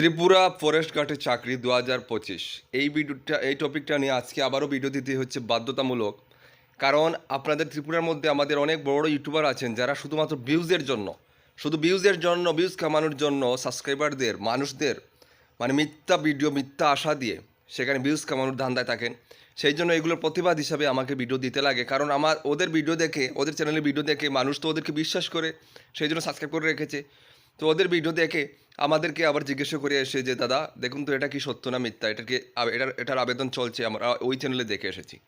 Tripura forest গার্ডের চাকরি দু হাজার পঁচিশ। এই ভিডিওটা এই টপিকটা নিয়ে আজকে আবারও ভিডিও দিতে হচ্ছে বাধ্যতামূলক। কারণ আপনাদের ত্রিপুরার মধ্যে আমাদের অনেক বড় বড় ইউটিউবার আছেন যারা শুধুমাত্র ভিউজের জন্য, শুধু ভিউজের জন্য ভিউজ কামানোর জন্য সাবস্ক্রাইবারদের মানুষদের মানে মিথ্যা ভিডিও মিথ্যা আশা দিয়ে সেখানে ভিউজ কামানোর ধান্দায় থাকেন। সেই জন্য এগুলোর প্রতিবাদ হিসাবে আমাকে ভিডিও দিতে লাগে। কারণ আমার ওদের ভিডিও দেখে, ওদের চ্যানেলের ভিডিও দেখে মানুষ তো ওদেরকে বিশ্বাস করে, সেই জন্য সাবস্ক্রাইব করে রেখেছে। তো ওদের ভিডিও দেখে আমাদেরকে আবার জিজ্ঞাসা করে এসে যে, দাদা, দেখুন তো এটা কি সত্য না মিথ্যা? এটাকে এটার এটার আবেদন চলছে? আমরা ওই চ্যানেলে দেখে এসেছি।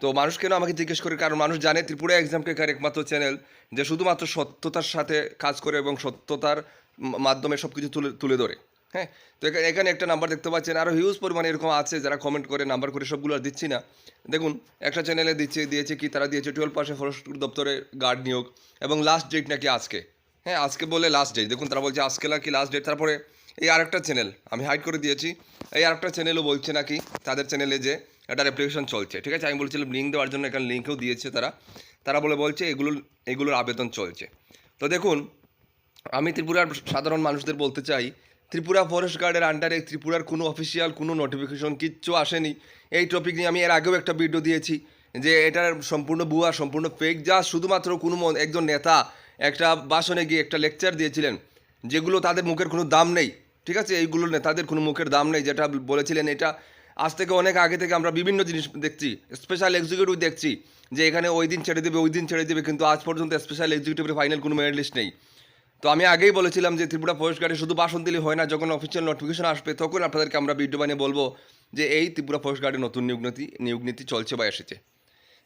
তো মানুষ কেন আমাকে জিজ্ঞেস করে? কারণ মানুষ জানে ত্রিপুরা এক্সাম কেকার একমাত্র চ্যানেল যে শুধুমাত্র সত্যতার সাথে কাজ করে এবং সত্যতার মাধ্যমে সব কিছু তুলে তুলে ধরে। হ্যাঁ? তো এখা- এখানে একটা নাম্বার দেখতে পাচ্ছেন। আরও হিউজ পরিমাণে এরকম আছে, যারা কমেন্ট করে নাম্বার করে, সবগুলো আর দিচ্ছি না। দেখুন, একটা চ্যানেলে দিচ্ছে, দিয়েছে কি? তারা দিয়েছে টুয়েলভ পাশে ফরেস্ট দপ্তরে গার্ড নিয়োগ এবং লাস্ট ডেট নাকি আজকে। হ্যাঁ আজকে বলে লাস্ট ডেট দেখুন, তারা বলছে আজকে নাকি লাস্ট ডেট তারপরে এই আরেকটা চ্যানেল আমি হাইড করে দিয়েছি। এই আরেকটা চ্যানেলও বলছে নাকি, তাদের চ্যানেলে যে একটা অ্যাপ্লিকেশন চলছে। ঠিক আছে, আমি বলছিলাম লিঙ্ক দেওয়ার জন্য এখানে লিঙ্কও দিয়েছে তারা। তারা বলে, বলছে এগুলো, এগুলোর আবেদন চলছে। তো দেখুন, আমি ত্রিপুরার সাধারণ মানুষদের বলতে চাই, ত্রিপুরা ফরেস্ট গার্ডের আন্ডারে ত্রিপুরার কোনো অফিসিয়াল কোনো নোটিফিকেশন কিচ্ছু আসেনি। এই টপিক নিয়ে আমি এর আগেও একটা ভিডিও দিয়েছি, যে এটার সম্পূর্ণ ভুয়া, সম্পূর্ণ ফেক যা শুধুমাত্র কোনো একজন নেতা একটা বাসনে গিয়ে একটা লেকচার দিয়েছিলেন, যেগুলো তাদের মুখের কোনো দাম নেই, ঠিক আছে? এইগুলো নেই তাদের কোনো মুখের দাম নেই, যেটা বলেছিলেন এটা। আজ থেকে অনেক আগে থেকে আমরা বিভিন্ন জিনিস দেখছি স্পেশাল এক্সিকিউটিভ দেখছি, যে এখানে ওই দিন ছেড়ে দেবে, ওই দিন ছেড়ে দেবে, কিন্তু আজ পর্যন্ত স্পেশাল এক্সিকিউটিভের ফাইনাল কোনো মেরিট লিস্ট নেই। তো আমি আগেই বলেছিলাম যে ত্রিপুরা ফরেস্ট গার্ডে শুধু বাসন দিলে হয় না, যখন অফিসিয়াল নোটিফিকেশন আসবে, তখন আপনাদেরকে আমরা ভিডিও বানিয়ে বলব যে এই ত্রিপুরা ফরেস্ট গার্ডে নতুন নিয়োগ নীতি নিয়োগ নীতি চলছে বা এসেছে।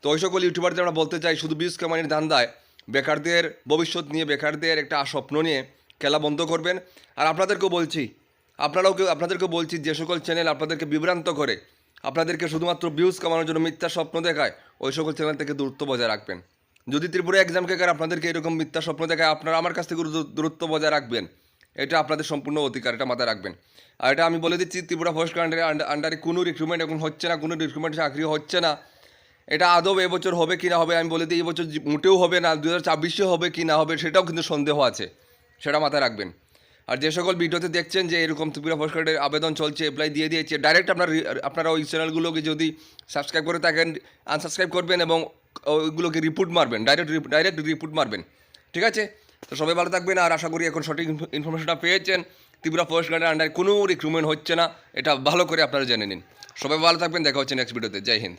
তো ওই সকল ইউটিউবারদের আমরা বলতে চাই, শুধু বিউজ কামানির ধান্দায় বেকারদের, ভবিষ্যৎ নিয়ে বেকারদের একটা স্বপ্ন নিয়ে খেলা বন্ধ করবেন। আর আপনাদেরকেও বলছি, আপনারাও কেউ আপনাদেরকে বলছি, যে সকল চ্যানেল আপনাদেরকে বিভ্রান্ত করে, আপনাদেরকে শুধুমাত্র ভিউজ কামানোর জন্য মিথ্যা স্বপ্ন দেখায়, ওই সকল চ্যানেল থেকে দূরত্ব বজায় রাখবেন। যদি ত্রিপুরা এক্সাম কেকার আপনাদেরকে এরকম মিথ্যা স্বপ্ন দেখায়, আপনারা আমার কাছ থেকে দূরত্ব বজায় রাখবেন। এটা আপনাদের সম্পূর্ণ অধিকার, এটা মাথায় রাখবেন। আর এটা আমি বলে দিচ্ছি, ত্রিপুরা ফরেস্ট গার্ডের আন্ডারে কোনো রিক্রুটমেন্ট এখন হচ্ছে না, কোনো রিক্রুটমেন্ট চাকরি হচ্ছে না। এটা আদৌ এবছর হবে কি না হবে আমি বলে দিই, এবছর মোটেও হবে না দু হাজার ছাব্বিশে হবে কি না হবে সেটাও কিন্তু সন্দেহ আছে, সেটা মাথায় রাখবেন। আর যে সকল ভিডিওতে দেখছেন যে এরকম ত্রিপুরা ফরেস্ট গার্ডের আবেদন চলছে অ্যাপ্লাই দিয়ে দিয়েছে ডাইরেক্ট আপনার আপনারা ওই চ্যানেলগুলোকে যদি সাবস্ক্রাইব করে থাকেন আনসাবস্ক্রাইব করবেন এবং ওইগুলোকে রিপোর্ট মারবেন ডাইরেক্ট ডাইরেক্ট রিপোর্ট মারবেন, ঠিক আছে? তো সবাই ভালো থাকবেন আর আশা করি এখন সঠিক ইনফরমেশনটা পেয়েছেন। ত্রিপুরা ফরেস্ট গার্ডের আন্ডারে কোনো রিক্রুটমেন্ট হচ্ছে না, এটা ভালো করে আপনারা জেনে নিন। সবাই ভালো থাকবেন, দেখা হচ্ছে নেক্সট ভিডিওতে জয় হিন্দ।